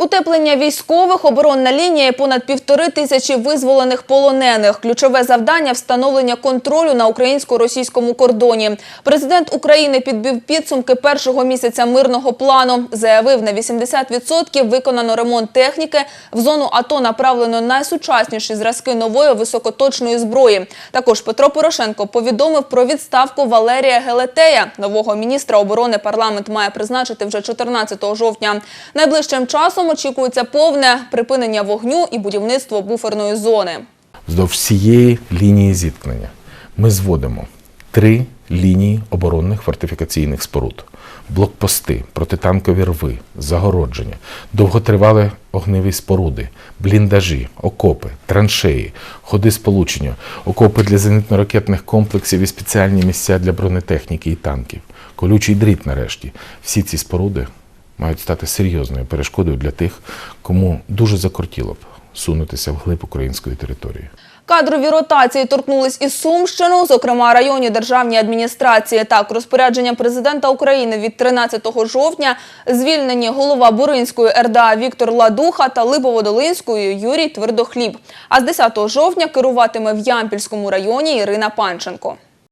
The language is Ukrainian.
Утеплення військових, оборонна лінія понад півтори тисячі визволених полонених. Ключове завдання – встановлення контролю на українсько-російському кордоні. Президент України підбив підсумки першого місяця мирного плану. Заявив, на 80% виконано ремонт техніки. В зону АТО направлено найсучасніші зразки нової високоточної зброї. Також Петро Порошенко повідомив про відставку Валерія Гелетея. Нового міністра оборони парламент має призначити вже 14 жовтня. Найближчим часом очікується повне припинення вогню і будівництво буферної зони. Вздовж всієї лінії зіткнення ми зводимо три лінії оборонних фортифікаційних споруд: блокпости, протитанкові рви, загородження, довготривалі огневі споруди, бліндажі, окопи, траншеї, ходи сполучення, окопи для зенитно-ракетних комплексів і спеціальні місця для бронетехніки і танків, колючий дріт нарешті. Всі ці споруди мають стати серйозною перешкодою для тих, кому дуже закортіло б сунутися вглиб української території. Кадрові ротації торкнулись і Сумщину, зокрема районні державні адміністрації. Так, розпорядженням президента України від 13 жовтня звільнені голова Буринської РДА Віктор Ладуха та Липоводолинської Юрій Твердохліб. А з 10 жовтня керуватиме в Ямпільському районі Ірина Панченко.